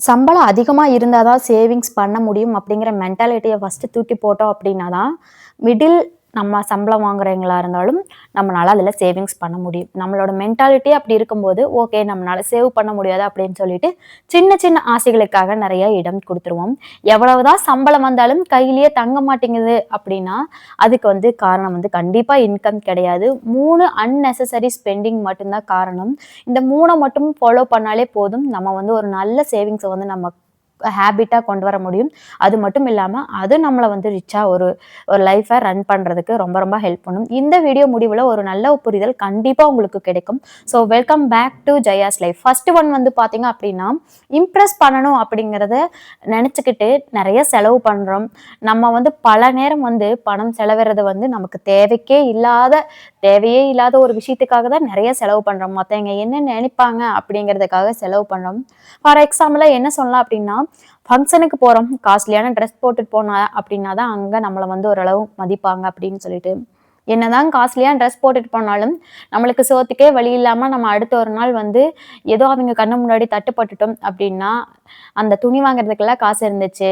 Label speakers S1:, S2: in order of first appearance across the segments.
S1: சம்பளம் அதிகமாக இருந்தால் தான் சேவிங்ஸ் பண்ண முடியும் அப்படிங்கிற மென்டாலிட்டியை ஃபஸ்ட்டு தூக்கி போட்டோம் அப்படின்னா தான் மிடில் நம்ம சம்பளம் வாங்குறவங்களா இருந்தாலும் நம்மளால அதில் சேவிங்ஸ் பண்ண முடியும். நம்மளோட மென்டாலிட்டி அப்படி இருக்கும்போது ஓகே நம்மளால சேவ் பண்ண முடியாது அப்படின்னு சொல்லிட்டு சின்ன சின்ன ஆசைகளுக்காக நிறைய இடம் கொடுத்துருவோம். எவ்வளவுதான் சம்பளம் வந்தாலும் கையிலேயே தங்க மாட்டேங்குது அப்படின்னா அதுக்கு வந்து காரணம் வந்து கண்டிப்பாக இன்கம் கிடையாது. மூணு அன்னெசசரி ஸ்பெண்டிங் மட்டும்தான் காரணம். இந்த மூணை மட்டும் ஃபாலோ பண்ணாலே போதும். நம்ம வந்து ஒரு நல்ல சேவிங்ஸை வந்து நம்ம ஹேபிட்டாக கொண்டு வர முடியும். அது மட்டும் இல்லாமல் அது நம்மளை வந்து ரிச்சாக ஒரு ஒரு லைஃப்பை ரன் பண்ணுறதுக்கு ரொம்ப ரொம்ப ஹெல்ப் பண்ணும். இந்த வீடியோ முடிவில் ஒரு நல்ல புரிதல் கண்டிப்பாக உங்களுக்கு கிடைக்கும். So welcome back to Jaya's life first one வந்து பார்த்தீங்க அப்படின்னா இம்ப்ரெஸ் பண்ணணும் அப்படிங்கிறத நினச்சிக்கிட்டு நிறைய செலவு பண்ணுறோம் நம்ம வந்து பல நேரம் வந்து பணம் செலவிடுறது வந்து நமக்கு தேவைக்கே இல்லாத தேவையே இல்லாத ஒரு விஷயத்துக்காக தான் நிறைய செலவு பண்ணுறோம் மற்றவங்க என்ன நினைப்பாங்க அப்படிங்கிறதுக்காக செலவு பண்ணுறோம் ஃபார் எக்ஸாம்பிளாக என்ன சொல்லலாம் அப்படின்னா ஃபங்க்ஷனுக்கு போகிறோம் காஸ்ட்லியான ட்ரெஸ் போட்டுட்டு போனா அப்படின்னா தான் அங்கே நம்மளை வந்து ஓரளவு மதிப்பாங்க அப்படின்னு சொல்லிட்டு. என்னதான் காஸ்ட்லியாக ட்ரெஸ் போட்டுட்டு போனாலும் நம்மளுக்கு சோத்துக்கே வழி இல்லாமல் நம்ம அடுத்த ஒரு நாள் வந்து ஏதோ அவங்க கண்ணு முன்னாடி தட்டுப்பட்டுட்டோம் அப்படின்னா அந்த துணி வாங்குறதுக்கெல்லாம் காசு இருந்துச்சு.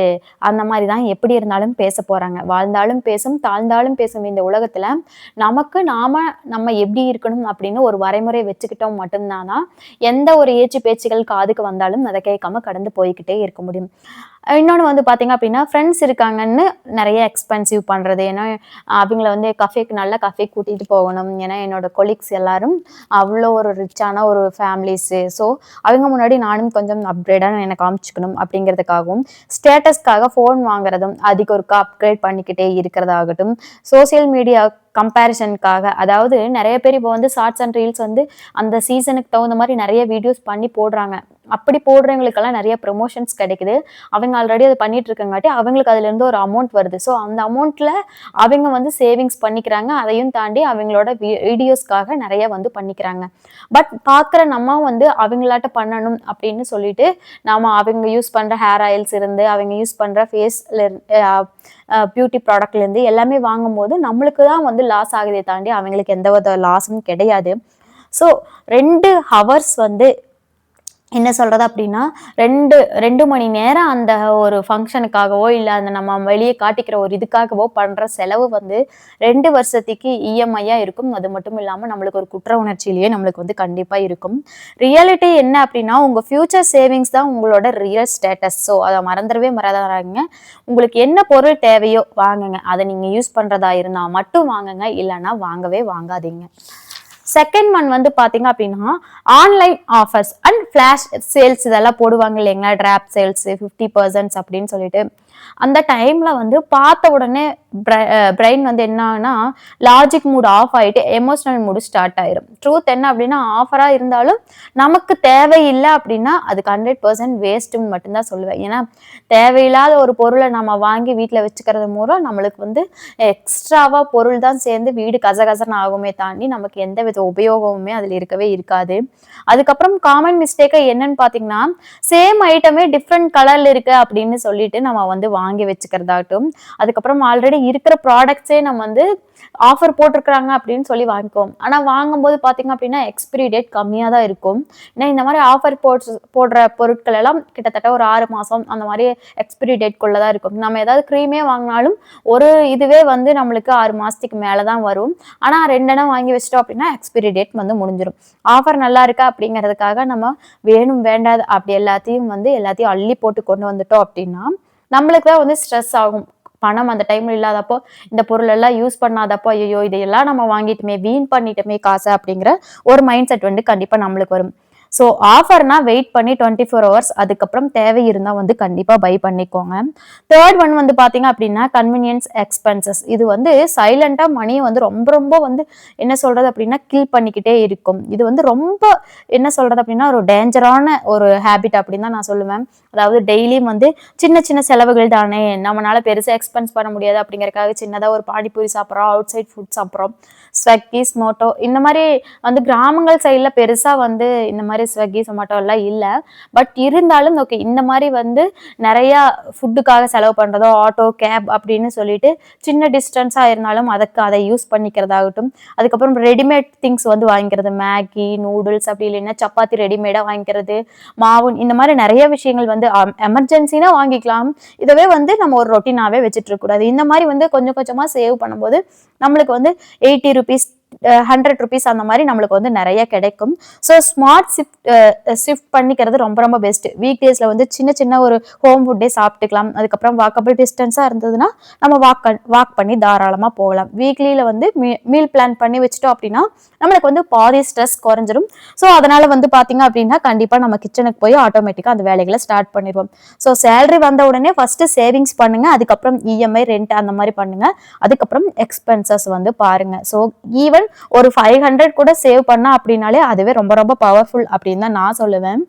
S1: அந்த மாதிரி தான் எப்படி இருந்தாலும் பேச போகிறாங்க வாழ்ந்தாலும் பேசும் தாழ்ந்தாலும் பேசும் இந்த உலகத்தில் நமக்கு நாம நம்ம எப்படி இருக்கணும் அப்படின்னு ஒரு வரைமுறை வச்சுக்கிட்டோம் மட்டும்தான்? எந்த ஒரு ஏச்சு பேச்சுகள் காதுக்கு வந்தாலும் அதை கேட்காம கடந்து போய்கிட்டே இருக்க முடியும். இன்னொன்று வந்து பார்த்தீங்க அப்படின்னா ஃப்ரெண்ட்ஸ் இருக்காங்கன்னு நிறைய எக்ஸ்பென்சிவ் பண்ணுறது ஏன்னா அவங்கள வந்து கஃபேக்கு நல்ல கஃபே கூட்டிகிட்டு போகணும். ஏன்னா என்னோட கொலீக்ஸ் எல்லாரும் அவ்வளோ ஒரு ரிச்சான ஒரு ஃபேமிலிஸு ஸோ அவங்க முன்னாடி நானும் கொஞ்சம் அப்கிரேடாக எனக்கு காமிச்சிக்கணும் அப்படிங்கிறதுக்காகவும் ஸ்டேட்டஸ்க்காக ஃபோன் வாங்குறதும் அதுக்கு ஒரு அப்கிரேட் பண்ணிக்கிட்டே இருக்கிறதாகட்டும் சோசியல் மீடியா கம்பேரிசனுக்காக அதாவது நிறைய பேர் இப்போ வந்து ஷார்ட்ஸ் அண்ட் ரீல்ஸ் வந்து அந்த சீசனுக்கு தகுந்த மாதிரி நிறைய வீடியோஸ் பண்ணி போடுறாங்க. அப்படி போடுறவங்களுக்கெல்லாம் நிறைய ப்ரொமோஷன்ஸ் கிடைக்குது. அவங்க ஆல்ரெடி அதை பண்ணிட்டு இருக்கங்காட்டி அவங்களுக்கு அதுலேருந்து ஒரு அமௌண்ட் வருது. ஸோ அந்த அமௌண்ட்டில் அவங்க வந்து சேவிங்ஸ் பண்ணிக்கிறாங்க. அதையும் தாண்டி அவங்களோட வீடியோஸ்க்காக நிறைய வந்து பண்ணிக்கிறாங்க. பட் பார்க்குற நம்ம வந்து அவங்களாட்ட பண்ணணும் அப்படின்னு சொல்லிட்டு நாம் அவங்க யூஸ் பண்ணுற ஹேர் ஆயில்ஸ் இருந்து அவங்க யூஸ் பண்ணுற ஃபேஸில் பியூட்டி ப்ராடக்ட்லேருந்து எல்லாமே வாங்கும்போது நம்மளுக்கு தான் வந்து லாஸ் ஆகுதே தாண்டி அவங்களுக்கு எந்த வித லாஸும் கிடையாது. ஸோ ரெண்டு ஹவர்ஸ் வந்து என்ன சொல்கிறது அப்படின்னா ரெண்டு ரெண்டு மணி நேரம் அந்த ஒரு ஃபங்க்ஷனுக்காகவோ இல்லை அந்த நம்ம வெளியே காட்டிக்கிற ஒரு இதுக்காகவோ பண்ணுற செலவு வந்து ரெண்டு வருஷத்துக்கு இஎம்ஐயாக இருக்கும். அது மட்டும் இல்லாமல் நம்மளுக்கு ஒரு குற்ற உணர்ச்சியிலேயே நம்மளுக்கு வந்து கண்டிப்பாக இருக்கும். ரியாலிட்டி என்ன அப்படின்னா உங்கள் ஃப்யூச்சர் சேவிங்ஸ் தான் உங்களோட ரியல் ஸ்டேட்டஸ் ஸோ அதை மறந்துடவே மறந்துறாங்க உங்களுக்கு என்ன பொருள் தேவையோ வாங்குங்க. அதை நீங்கள் யூஸ் பண்ணுறதா இருந்தால் மட்டும் வாங்குங்க. இல்லைன்னா வாங்கவே வாங்காதீங்க. செகண்ட் ஒன் வந்து பார்த்தீங்க அப்படின்னா online offers and flash sales இதெல்லாம் போடுவாங்க இல்லைங்களா? ட்ராப் சேல்ஸ் ஃபிஃப்டி பர்சன்ட்ஸ் அப்படின்னு சொல்லிட்டு. அந்த டைம்ல வந்து பார்த்த உடனே பிரெயின் வந்து என்னன்னா லாஜிக் மூட் ஆஃப் ஆயிட்டு எமோஷனல் மூடு ஸ்டார்ட் ஆயிரும். ட்ரூத் என்ன அப்படின்னா ஆஃபரா இருந்தாலும் நமக்கு தேவையில்லை அப்படின்னா அதுக்கு ஹண்ட்ரட் பர்சன்ட் வேஸ்ட்டுன்னு மட்டும்தான் சொல்லுவேன். ஏன்னா தேவையில்லாத ஒரு பொருளை நம்ம வாங்கி வீட்டில் வச்சுக்கிறது மூலம் நம்மளுக்கு வந்து எக்ஸ்ட்ராவா பொருள் தான் சேர்ந்து வீடு கசகசன்னு ஆகுமே தாண்டி நமக்கு எந்த வித உபயோகமுமே அதில் இருக்கவே இருக்காது. அதுக்கப்புறம் காமன் மிஸ்டேக்கை என்னன்னு பார்த்தீங்கன்னா சேம் ஐட்டமே டிஃப்ரெண்ட் கலர்ல இருக்கு அப்படின்னு சொல்லிட்டு நம்ம வந்து வாங்கி வச்சுக்கிறதாகட்டும். அதுக்கப்புறம் ஆல்ரெடி இருக்கிற ப்ராடக்ட்ஸே நம்ம வந்து ஆஃபர் போட்டிருக்கிறாங்க அப்படின்னு சொல்லி வாங்கிக்குவோம். ஆனால் வாங்கும்போது பார்த்தீங்க அப்படின்னா எக்ஸ்பிரி டேட் கம்மியாக தான் இருக்கும். ஏன்னா இந்த மாதிரி ஆஃபர் போட் போடுற பொருட்கள் எல்லாம் கிட்டத்தட்ட ஒரு ஆறு மாதம் அந்த மாதிரி எக்ஸ்பிரி டேட்குள்ளே தான் இருக்கும். நம்ம ஏதாவது க்ரீமே வாங்கினாலும் ஒரு இதுவே வந்து நம்மளுக்கு ஆறு மாதத்துக்கு மேலே தான் வரும். ஆனால் ரெண்டெண்ணம் வாங்கி வச்சிட்டோம் அப்படின்னா எக்ஸ்பிரி டேட் வந்து முடிஞ்சிடும் ஆஃபர் நல்லா இருக்கா அப்படிங்கிறதுக்காக நம்ம வேணும் வேண்டாது அப்படி எல்லாத்தையும் வந்து எல்லாத்தையும் அள்ளி போட்டு கொண்டு வந்துட்டோம் அப்படின்னா நம்மளுக்கு தான் வந்து ஸ்ட்ரெஸ் ஆகும். பணம் அந்த டைம்ல இல்லாதப்போ இந்த பொருள் எல்லாம் யூஸ் பண்ணாதப்போ ஐயோ இதையெல்லாம் நம்ம வாங்கிட்டுமே வீண் பண்ணிட்டோமே காசு அப்படிங்கிற ஒரு மைண்ட் செட் வந்து கண்டிப்பா நம்மளுக்கு வரும். ஸோ ஆஃபர்னா வெயிட் பண்ணி டுவெண்ட்டி ஃபோர் ஹவர்ஸ் அதுக்கப்புறம் தேவை இருந்தால் வந்து கண்டிப்பாக பை பண்ணிக்கோங்க. தேர்ட் ஒன் வந்து பார்த்தீங்க அப்படின்னா கன்வீனியன்ஸ் எக்ஸ்பென்சஸ் இது வந்து சைலண்டாக மணியை வந்து ரொம்ப ரொம்ப வந்து என்ன சொல்கிறது அப்படின்னா கில் பண்ணிக்கிட்டே இருக்கும். இது வந்து ரொம்ப என்ன சொல்கிறது அப்படின்னா ஒரு டேஞ்சரான ஒரு ஹேபிட் அப்படின்னு தான் நான் சொல்லுவேன். அதாவது டெய்லியும் வந்து சின்ன சின்ன செலவுகள் தானே நம்மளால பெருசாக எக்ஸ்பென்ஸ் பண்ண முடியாது அப்படிங்கறக்காக சின்னதாக ஒரு பானிபூரி சாப்பிட்றோம் அவுட் சைட் ஃபுட் சாப்பிட்றோம் ஸ்வக்கி ஸ்மோட்டோ இந்த மாதிரி வந்து கிராமங்கள் சைடில் பெருசாக வந்து இந்த மாதிரி ஸ்விக்கி சொமாட்டோ எல்லாம் இல்லை. பட் இருந்தாலும் ஓகே இந்த மாதிரி வந்து நிறையா ஃபுட்டுக்காக செலவு பண்ணுறதோ ஆட்டோ கேப் அப்படின்னு சொல்லிட்டு சின்ன டிஸ்டன்ஸாக இருந்தாலும் அதுக்கு அதை யூஸ் பண்ணிக்கிறதாகட்டும். அதுக்கப்புறம் ரெடிமேட் திங்ஸ் வந்து வாங்கிக்கிறது. மேகி நூடுல்ஸ் அப்படி இல்லைன்னா சப்பாத்தி ரெடிமேடாக வாங்கிக்கிறது. மாவு இந்த மாதிரி நிறைய விஷயங்கள் வந்து எமர்ஜென்சினா வாங்கிக்கலாம். இதவே வந்து நம்ம ஒரு ரொட்டீனாகவே வச்சுட்டு இருக்கக்கூடாது இந்த மாதிரி வந்து கொஞ்சம் கொஞ்சமா சேவ் பண்ணும்போது நம்மளுக்கு வந்து எயிட்டி ருபீஸ் ஹண்ட்ரட் ருபீஸ் அந்த மாதிரி நம்மளுக்கு வந்து நிறைய கிடைக்கும். ஸோ ஸ்மார்ட் ஷிஃப்ட் ஷிஃப்ட் பண்ணிக்கிறது ரொம்ப ரொம்ப பெஸ்ட் வீக் டேஸில் வந்து சின்ன சின்ன ஒரு ஹோம் ஃபுட்டே சாப்பிட்டுக்கலாம். அதுக்கப்புறம் வாக்கபிள் டிஸ்டன்ஸாக இருந்ததுன்னா நம்ம வாக் வாக் பண்ணி தாராளமாக போகலாம். வீக்லியில் வந்து மீ மீல் பிளான் பண்ணி வச்சுட்டோம் அப்படின்னா நம்மளுக்கு வந்து பாதி ஸ்ட்ரெஸ் குறைஞ்சிரும். ஸோ அதனால் வந்து பார்த்தீங்க அப்படின்னா கண்டிப்பாக நம்ம கிச்சனுக்கு போய் ஆட்டோமேட்டிக்காக அந்த வேலைகளை ஸ்டார்ட் பண்ணிடுவோம். ஸோ சேலரி வந்த உடனே ஃபஸ்ட்டு சேவிங்ஸ் பண்ணுங்கள் அதுக்கப்புறம் இஎம்ஐ ரெண்ட் அந்த மாதிரி பண்ணுங்கள் அதுக்கப்புறம் எக்ஸ்பென்சஸ் வந்து பாருங்க. ஸோ ஈவன் ஒரு ஃபைவ் ஹண்ட்ரட் கூட சேவ் பண்ணா அப்படின்னாலே அதுவே ரொம்ப ரொம்ப பவர்ஃபுல் அப்படின்னு தான் நான் சொல்லுவேன்.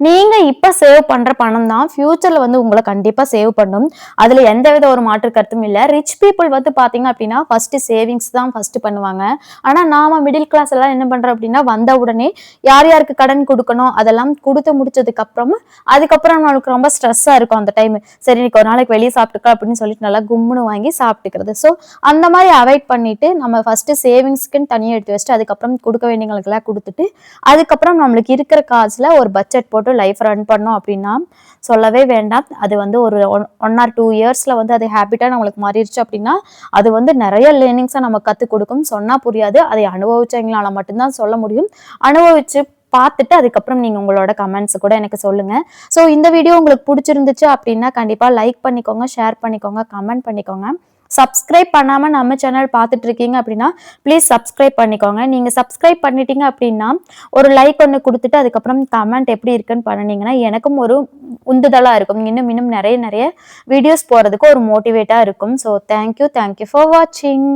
S1: நீங்க இப்ப சேவ் பண்ற பணம் தான் ஃபியூச்சர்ல வந்து உங்களை கண்டிப்பா சேவ் பண்ணும். அதுல எந்த வித ஒரு மாற்று கருத்தும் இல்ல. ரிச் பீப்புள் வந்து பாத்தீங்க அப்படின்னா ஃபர்ஸ்ட் சேவிங்ஸ் தான் ஃபர்ஸ்ட் பண்ணுவாங்க. ஆனா நாம மிடில் கிளாஸ் எல்லாம் என்ன பண்றோம் அப்படின்னா வந்த உடனே யார் யாருக்கு கடன் கொடுக்கணும் அதெல்லாம் கொடுத்து முடிச்சதுக்கு அப்புறம் அதுக்கப்புறம் நம்மளுக்கு ரொம்ப ஸ்ட்ரெஸ்ஸா இருக்கும் அந்த டைம் சரி இன்னைக்கு ஒரு நாளைக்கு வெளியே சாப்பிட்டுக்க அப்படின்னு சொல்லிட்டு நல்லா கும்முன்னு வாங்கி சாப்பிட்டுக்கிறது. ஸோ அந்த மாதிரி அவாய்ட் பண்ணிட்டு நம்ம ஃபர்ஸ்ட் சேவிங்ஸ்க்குன்னு தனியாக எடுத்து வச்சுட்டு அதுக்கப்புறம் கொடுக்க வேண்டியவங்களுக்கெல்லாம் கொடுத்துட்டு அதுக்கப்புறம் நம்மளுக்கு இருக்கிற காசுல ஒரு பட்ஜெட் போட்டு போட்டு லைஃப் ரன் பண்ணோம் அப்படின்னா சொல்லவே வேண்டாம். அது வந்து ஒரு ஒன் ஒன் ஆர் டூ இயர்ஸில் வந்து அது ஹேபிட்டாக நம்மளுக்கு மாறிடுச்சு அப்படின்னா அது வந்து நிறைய லேர்னிங்ஸை நம்ம கற்றுக் கொடுக்கும். சொன்னால் புரியாது. அதை அனுபவிச்சவங்களால மட்டும்தான் சொல்ல முடியும். அனுபவிச்சு பார்த்துட்டு அதுக்கப்புறம் நீங்கள் உங்களோட கமெண்ட்ஸ் கூட எனக்கு சொல்லுங்கள் ஸோ இந்த வீடியோ உங்களுக்கு பிடிச்சிருந்துச்சு அப்படின்னா கண்டிப்பாக லைக் பண்ணிக்கோங்க ஷேர் பண்ணிக்கோங்க கமெண்ட் பண்ணிக்கோங்க. சப்ஸ்கிரைப் பண்ணாமல் நம்ம சேனல் பார்த்துட்டு இருக்கீங்க அப்படின்னா ப்ளீஸ் சப்ஸ்கிரைப் பண்ணிக்கோங்க. நீங்கள் சப்ஸ்கிரைப் பண்ணிட்டீங்க அப்படின்னா ஒரு லைக் ஒன்று கொடுத்துட்டு அதுக்கப்புறம் கமெண்ட் எப்படி இருக்குன்னு பண்ணினீங்கன்னா எனக்கும் ஒரு உந்துதலாக இருக்கும். இன்னும் இன்னும் நிறைய நிறைய வீடியோஸ் போகிறதுக்கு ஒரு மோட்டிவேட்டாக இருக்கும். ஸோ தேங்க்யூ தேங்க்யூ ஃபார் வாட்சிங்